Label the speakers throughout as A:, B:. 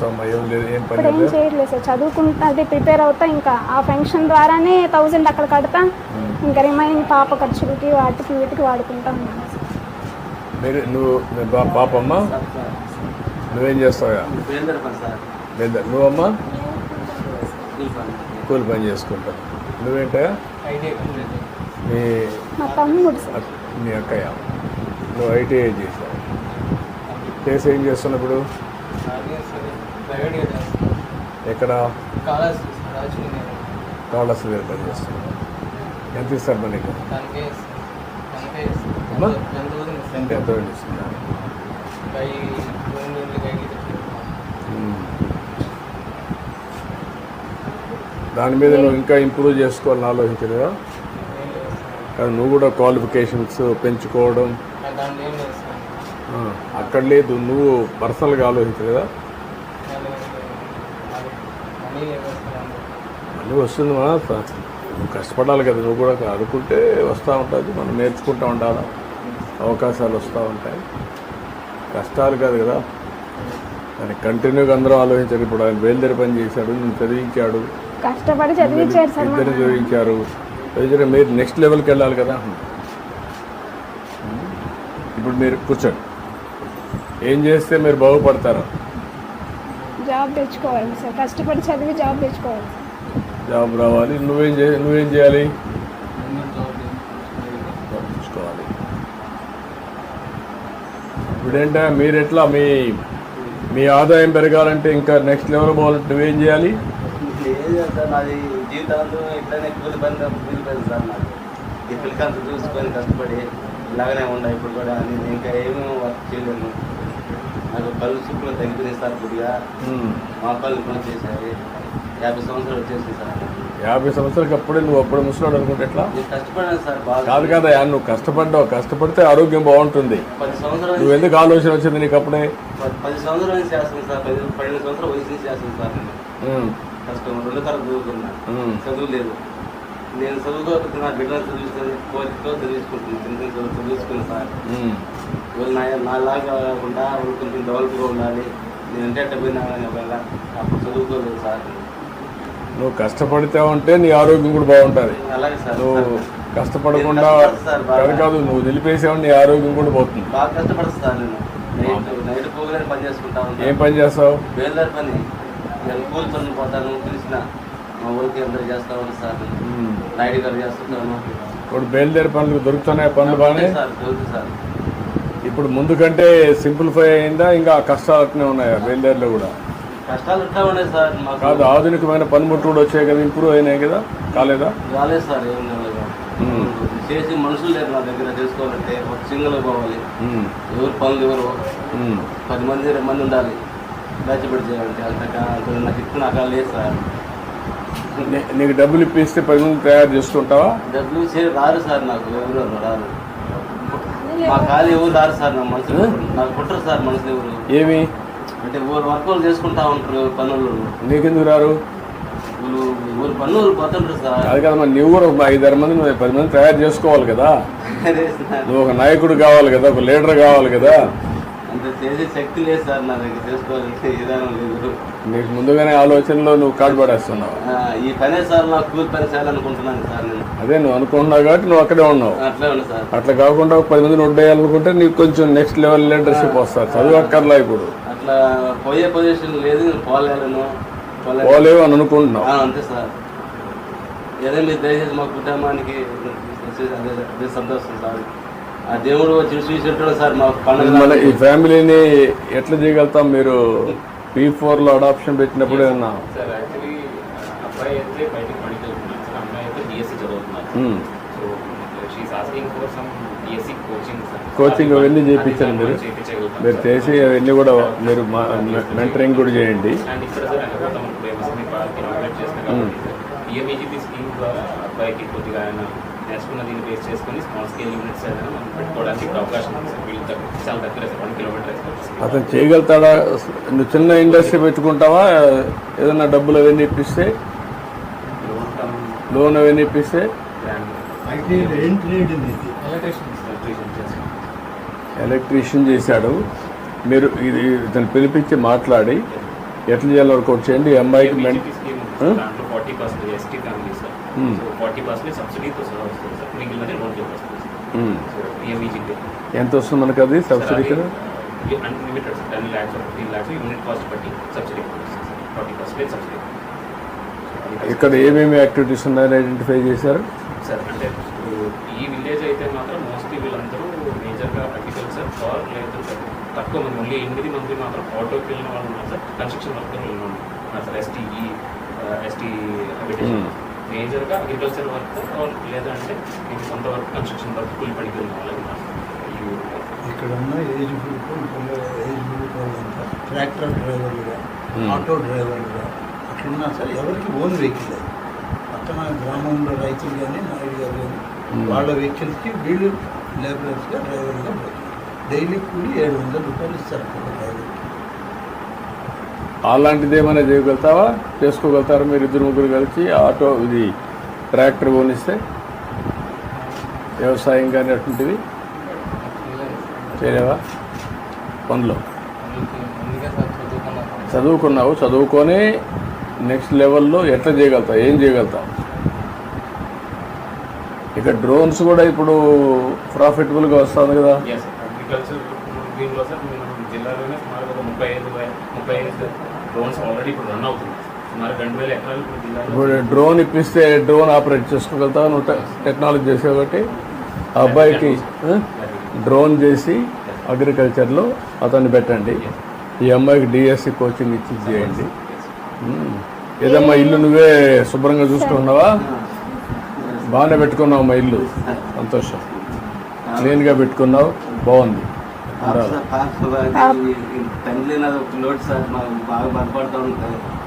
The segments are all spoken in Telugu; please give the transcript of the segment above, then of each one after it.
A: చేస్తావమ్మా ఏం లేదు ఏం పని
B: ఇప్పుడు ఏం
A: లేదు?
B: చేయట్లేదు సార్. చదువుకుంటా అది ప్రిపేర్ అవుతా ఇంకా ఆ ఫంక్షన్ ద్వారానే థౌజండ్ అక్కడ కడతా. ఇంకా రిమైనింగ్ పాప ఖర్చులకి వాటికి వీటికి వాడుకుంటా ఉన్నాను.
A: మీరు నువ్వు పాపమ్మ? నువ్వేం చేస్తావా లేదా నువ్వమ్మా? కూలి పని చేసుకుంటావు నువ్వేంటా
C: ఐటీ
A: మీ
B: మా
A: అక్కయ్య. నువ్వు ఐటీఐ చేసావు చేసి ఏం చేస్తున్నప్పుడు ఎక్కడ?
C: కాలేజ్ రాజకీయ
A: కాళ్ళస్ దగ్గర పని చేస్తున్నావు ఎంత ఇస్తారు మరి?
C: ఎంత
A: దాని మీద నువ్వు ఇంకా ఇంప్రూవ్ చేసుకోవాలని ఆలోచించలేదా? కానీ నువ్వు కూడా క్వాలిఫికేషన్స్ పెంచుకోవడం. అక్కడ లేదు నువ్వు పర్సనల్గా ఆలోచించలేదా
C: దాంట్లో మనీ వేస్తున్నాను
A: మళ్ళీ వస్తుంది మా నువ్వు కష్టపడాలి కదా నువ్వు కూడా అనుకుంటే వస్తూ ఉంటుంది. మనం నేర్చుకుంటూ ఉండాలి? అవకాశాలు వస్తూ ఉంటాయి. కష్టాలు కాదు కదా. దాన్ని కంటిన్యూగా అందరూ ఆలోచించారు ఇప్పుడు ఆయన బయలుదేరి పని చేశాడు నేను చదివించాడు.
B: కష్టపడి చదివించారు
A: ఇద్దరు చదివించారు. చదివించారు మీరు నెక్స్ట్ లెవెల్కి వెళ్ళాలి కదా. ఇప్పుడు మీరు కూర్చోండి. ఏం చేస్తే మీరు బాగుపడతారు?
B: జాబ్ తెచ్చుకోవాలి సార్. కష్టపడి చదివి జాబ్ తెచ్చుకోవాలి.
A: జాబ్ రావాలి. నువ్వేం చే నువ్వేం చేయాలి? చూసుకోవాలి ఇప్పుడేంటా? మీరు ఎట్లా మీ మీ ఆదాయం పెరగాలంటే ఇంకా నెక్స్ట్ లెవెల్ పోవాలంటే నువ్వేం చేయాలి?
D: లేదు సార్ నాది జీవితాంతం ఇట్లనే కూలి పని కూలి పని సార్ నాకు. ఈ పిల్లకాంత చూసుకొని కష్టపడి ఇలాగనే ఉండా ఇప్పుడు కూడా. నేను ఇంకా ఏమీ వర్క్ చేయలేను. నాకు కళ్ళు చూపులు తగ్గిపోయింది సార్ కొద్దిగా. మా కళ్ళు పని చేశాయి యాభై సంవత్సరాలు వచ్చేసింది సార్.
A: యాభై సంవత్సరాలకి అప్పుడే నువ్వు అప్పుడు ముసలాడు అనుకుంటే ఎట్లా?
D: కష్టపడాను సార్ బాగా.
A: కాదు కదా నువ్వు కష్టపడ్డావు. కష్టపడితే ఆరోగ్యం బాగుంటుంది.
D: పది సంవత్సరాలు
A: నువ్వు ఎందుకు ఆలోచన వచ్చింది నీకు అప్పుడే?
D: పది- పది సంవత్సరాల నుంచి చేస్తాను సార్ పది పన్నెండు సంవత్సరాల వయసు నుంచి చేస్తాను సార్ నేను.
A: ఉమ్.
D: కష్టం రెండు తరగతి చదువుకున్నా.
A: ఉమ్.
D: చదువు లేదు. నేను చదువుకోకపోతే నా బిడ్డలు చదివిస్తుంది కోరికతో చదివించుకుంటున్నాను చిన్న చిన్న చదువు చదివించుకున్నాను సార్.
A: ఉమ్.
D: వాళ్ళు నా నాలాగా కాకుండా వాళ్ళు కొంచెం డెవలప్గా ఉండాలి. నేను అంటే అట్ట పోయినా అప్పుడు చదువుకోలేదు సార్.
A: నువ్వు కష్టపడితే ఉంటే నీ ఆరోగ్యం కూడా బాగుంటుంది.
D: అలాగే సార్.
A: నువ్వు కష్టపడకుండా. కాదు కాదు నువ్వు నిలిపేసావు నీ ఆరోగ్యం కూడా పోతుంది. ఏం పని చేస్తావు?
D: పోతాను తెలిసిన మా ఊరికి అందరూ చేస్తా ఉంటాను సార్ నేను.
A: ఉమ్.
D: నైట్ గారు చేస్తుంటాను
A: ఇప్పుడు బయలుదేరి పనులు దొరుకుతున్నాయి పనులు బాగానే? ఇప్పుడు ముందు కంటే సింప్లిఫై అయిందా? ఇంకా కష్టాలు అట్నే ఉన్నాయా బయలుదేరిలో కూడా?
D: కష్టాలు ఉన్నాయి సార్
A: కాదు ఆధునికమైన పనిముట్లు కూడా వచ్చాయి కదా ఇంప్రూవ్ అయినాయి కదా కాలేదా?
D: రాలేదు సార్ ఏం లేదు
A: మ్మ్.
D: చేసి మనుషులు లేరు నా దగ్గర చేసుకోవాలంటే ఒక సింగిల్ పోవాలి. ఎవరు పనులు ఎవరు. పది మంది ఇరవై మంది ఉండాలి. బ్యాచ్పెట్టి చేయాలంటే అంత నాకు ఇప్పుడు నాకు లేదు సార్.
A: నీ- నీకు డబ్బులు ఇప్పిస్తే పది మంది తయారు చేసుకుంటావా?
D: డబ్బులు చే రారు సార్ నాకు ఎవరు రారు. మా ఖాళీ ఎవరు రారు సార్ నా మనుషులు నాకు పుట్టరు సార్ మనుషులు ఎవరు.
A: ఏమి?
D: అంటే ఊరు వర్క్ వాళ్ళు చేసుకుంటా ఉంటారు పనులు.
A: నీకెందుకు రారు?
D: ఊరు పనులు పోతుంటారు సార్.
A: అది కదా మరి నువ్వు కూడా ఐదారు మంది నువ్వు పది మంది తయారు చేసుకోవాలి కదా. నువ్వు ఒక నాయకుడు కావాలి కదా ఒక లీడర్ కావాలి కదా.
D: అంత చేసే శక్తి లేదు సార్ నా దగ్గర చేసుకోవాలంటే విధానం లేదు.
A: నీకు ముందుగానే ఆలోచనలో నువ్వు కాడు పడేస్తున్నావు
D: ఈ పనే సార్ నాకు కూలి పని చేయాలనుకుంటున్నాను సార్ నేను.
A: అదే నువ్వు అనుకుంటున్నావు కాబట్టి నువ్వు అక్కడే ఉన్నావు.
D: అట్లే సార్.
A: అట్లా కాకుండా పది మందిని ఉండేయాలనుకుంటే నీకు కొంచెం నెక్స్ట్ లెవెల్ లీడర్షిప్ వస్తుంది. చదువు అక్కర్లా ఇప్పుడు.
D: అట్లా పోయే పొజిషన్ లేదు నేను పోలేను పోలే
A: పోలేవు అని అనుకుంటున్నావు.
D: ఆ, అంతే సార్. ఏదో మీరు దయచేసి మా కుటుంబానికి అదే సంతోషం సార్. ఆ దేవుడు వచ్చి చూసి సార్ మా పండుగ
A: ఈ ఫ్యామిలీని ఎట్లా చేయగలుగుతాం మీరు? పీ లో అడాప్షన్ పెట్టినప్పుడు ఏమన్నా?
E: సార్ యాక్చువల్లీ అబ్బాయి అయితే బయటికి పనికి వెళ్తున్నాడు అమ్మాయి అయితే బీఎస్సీ చదువుతున్నారు కోచింగ్
A: అవన్నీ చేయించండి మీరు. మీరు చేసి అవన్నీ కూడా మీరు మెంటరింగ్ కూడా చేయండి.
E: నేర్చుకున్న దీన్ని బేస్ చేసుకొని స్మాల్ స్కేల్ యూనిట్స్ ఏదైనా మనం పెట్టుకోవడానికి ఇప్పుడు అవకాశం ఉంది సార్. వీళ్ళు దగ్గర చాలా దగ్గర వన్ కిలోమీటర్
A: అతను చేయగలుగుతాడా? నువ్వు చిన్న ఇండస్ట్రీ పెట్టుకుంటావా? ఏదైనా డబ్బులు అవన్నీ ఇప్పిస్తే? లోన్ అవన్నీ ఇప్పిస్తే?
E: ఎలక్ట్రీషియన్
A: చేశాడు. మీరు ఇది ఇతను పిలిపించి మాట్లాడి ఎట్లా చేయాలో వర్కౌట్ చేయండి. ఈ అమ్మాయికి ఎంత వస్తుంది మనకు అది సబ్సిడీ కదా
E: పర్సెంటేజ్ సబ్సిడీ
A: ఇక్కడ ఏమేమి యాక్టివిటీస్ ఉన్నాయని ఐడెంటిఫై చేశారు?
E: సార్ అంటే ఇప్పుడు ఈ విలేజ్ అయితే మాత్రం మోస్ట్లీ వీళ్ళందరూ మేజర్గా సార్ తక్కువ మంది ఓన్లీ ఎనిమిది మంది మాత్రం ఆటోకి వెళ్ళిన వాళ్ళు ఉన్నారు సార్. కన్స్ట్రక్షన్ వర్క్ వెళ్ళిన వాళ్ళు ఉన్నారు సార్. ఎస్టీఈ ఎస్టీ. మేజర్గా అగ్రికల్చర్ వర్క్ లేదంటే ఇది సొంత వర్క్ కన్స్ట్రక్షన్ వర్క్ కూలి పనికి వెళ్ళిన వాళ్ళు ఉన్నారు సార్. ఈ ఊరిలో.
F: ఇక్కడ ఉన్న ఏజ్ గ్రూప్ ఏజ్ గ్రూప్ వాళ్ళంతా ట్రాక్టర్ డ్రైవర్లుగా. ఆటో డ్రైవర్లుగా అట్లున్నా సార్ ఎవరికి ఓన్ వెహికల్ అది. పక్కన గ్రామంలో రైతులు కానీ నాయుడు గారు కానీ
A: Hmm.
F: వాళ్ళ వెహికల్స్కి వీళ్ళు లేబరర్స్గా డ్రైవర్గా పోతున్నారు డైలీ కూలి ఏడు వందల రూపాయలు ఇస్తారు
A: అలాంటిది ఏమైనా చేయగలుగుతావా? చేసుకోగలుగుతారా మీరు ఇద్దరు ముగ్గురు కలిసి? ఆటో ఇది ట్రాక్టర్ కొనిస్తే? వ్యవసాయం కానీ అటువంటివి చేయలేవా? పనులు? చదువుకున్నావు చదువుకొని నెక్స్ట్ లెవెల్లో ఎట్లా చేయగలుగుతావు? ఏం చేయగలుగుతావు? ఇక డ్రోన్స్ కూడా ఇప్పుడు ప్రాఫిటబుల్గా వస్తుంది కదా.
E: దీనిలో సార్ మనం జిల్లాలోనే సుమారు ఒక ముప్పై ఐదు ముప్పై ఐదు డ్రోన్స్ ఆల్రెడీ ఇప్పుడు రన్ అవుతుంది సుమారు రెండు వేల ఎకరాలు ఇప్పుడు జిల్లాలో
A: డ్రోన్ ఇప్పిస్తే డ్రోన్ ఆపరేట్ చేసుకోగలుగుతావు? నువ్వు టెక్నాలజీ చేసే ఒకటి ఆ అబ్బాయికి? డ్రోన్ చేసి అగ్రికల్చర్లో అతన్ని పెట్టండి. ఈ అమ్మాయికి డిఎస్సి కోచింగ్ ఇచ్చి చేయండి. ఏదమ్మా ఇల్లు నువ్వే శుభ్రంగా చూసుకున్నావా బాగానే పెట్టుకున్నావు మా ఇల్లు. సంతోషం. క్లీన్గా పెట్టుకున్నావు. బాగుంది.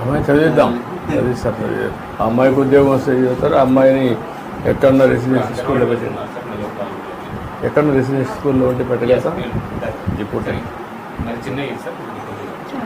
A: అమ్మాయి చదివిద్దాం. చదివిస్తారు చదివిద్దాం. ఆ అమ్మాయికి ఉద్యోగం వస్తే చదువుతారు ఆ అమ్మాయిని ఎక్కడన్నా రెసిడెన్షియల్ స్కూల్లో పెట్టండి ఎక్కడన్నా రెసిడెన్షియల్ స్కూల్లో ఉంటే పెట్టగలుగుతాం? ఇప్పుడు
E: మరి చిన్న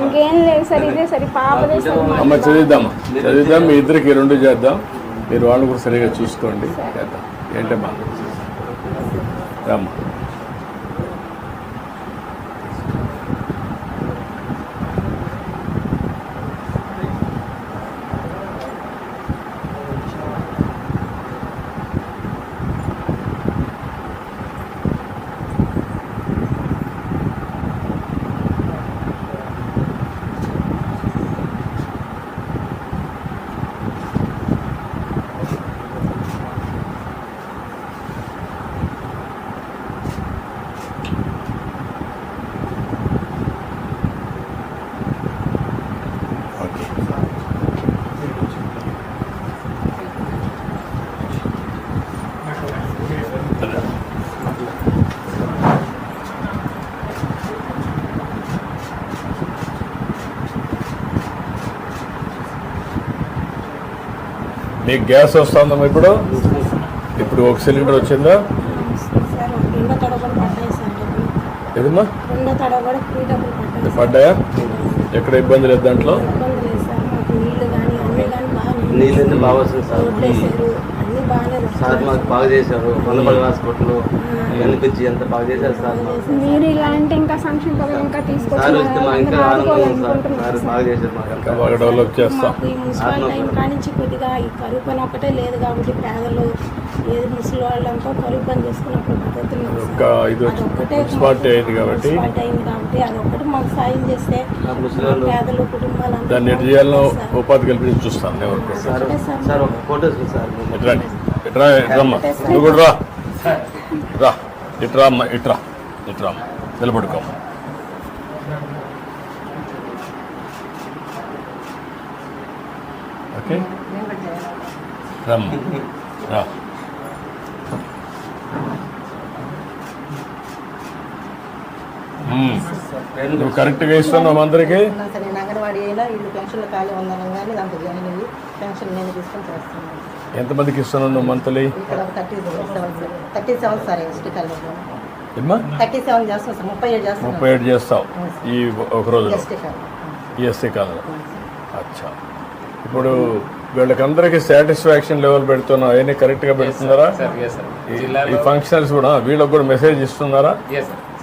D: ఇంకేం
B: లేదు సార్ ఇదే సరే పాపదే
A: అమ్మ చదివిద్దామా చదివిద్దాం మీ ఇద్దరికి రెండు చేద్దాం. మీరు వాళ్ళని కూడా సరిగా చూసుకోండి. చేద్దాం. ఏంటమ్మా? రామ్మా. నీకు గ్యాస్ వస్తుందమ్మా ఇప్పుడు? ఇప్పుడు ఒక సిలిండర్ వచ్చిందా? ఏదమ్మా?
G: పడ్డాయి?
A: ఎక్కడ ఇబ్బంది లేదు దాంట్లో?
D: నీళ్ళు బాగా వస్తుంది సార్ మాకు బాగా చేశారు. వందపల్లి హాస్పిటల్ కనిపించి ఎంత బాగా చేశారు సార్
B: మీరు ఇలాంటి ఇంకా సంక్షేమ పథకం ఇంకా
D: సార్ వస్తే మాకు ఇంకా ఆనందం సార్. సార్
B: తీసుకొచ్చి
D: బాగా చేశారు మాకు
A: ఇంకా బాగా డెవలప్ చేస్తాం.
G: మాకు ఈ మున్సిపల్ టైం కానించి కొద్దిగా ఈ కరువు పని ఒకటే లేదు కాబట్టి పేదలు ఏది ముసలి వాళ్ళంతా కరువు పని చేసుకున్నప్పుడు
A: అయింది కాబట్టి
G: కాబట్టి అదొక్కటి మాకు సాయం చేస్తే పేదలు కుటుంబాలు
A: దాన్ని ఎటు చేయాలో ఉపాధి కల్పించి చూస్తాను నేను వరకు.
D: Sir sir. ఒక ఫోటో సార్.
A: ఇట్రా ఇట్రా ఇట్రమ్మా నువ్వు కూడా రా. రా ఇట్రా అమ్మా ఇట్రా ఇట్రా అమ్మా. నిలబడుకోమ్మా ఓకే? రమ్మా. రా మ్మ్. నువ్వు కరెక్ట్గా ఇస్తున్నావు అందరికీ
H: ఉన్నా సరే నేను అంగన్వాడీ అయినా ఇల్లు పెన్షన్లు ఖాళీ ఉందనగానే దాంట్లో జాయిన్ అయ్యి పెన్షన్ నేను తీసుకొని చేస్తున్నాను.
A: ఎంతమందికి ఇస్తున్నావు నువ్వు మంత్లీ?
H: ముప్పై ఏడు
A: చేస్తావు ఈ ఒక రోజులో. ఈఎస్సీ కాలంలో అచ్చా. ఇప్పుడు వీళ్ళకందరికీ సాటిస్ఫాక్షన్ లెవెల్ పెడుతున్నావు. అవన్నీ కరెక్ట్గా పెడుతున్నారా?
E: సార్ ఎస్ సార్
A: ఈ- ఫంక్షనల్స్ కూడా వీళ్ళకి కూడా మెసేజ్ ఇస్తున్నారా?
E: ఎస్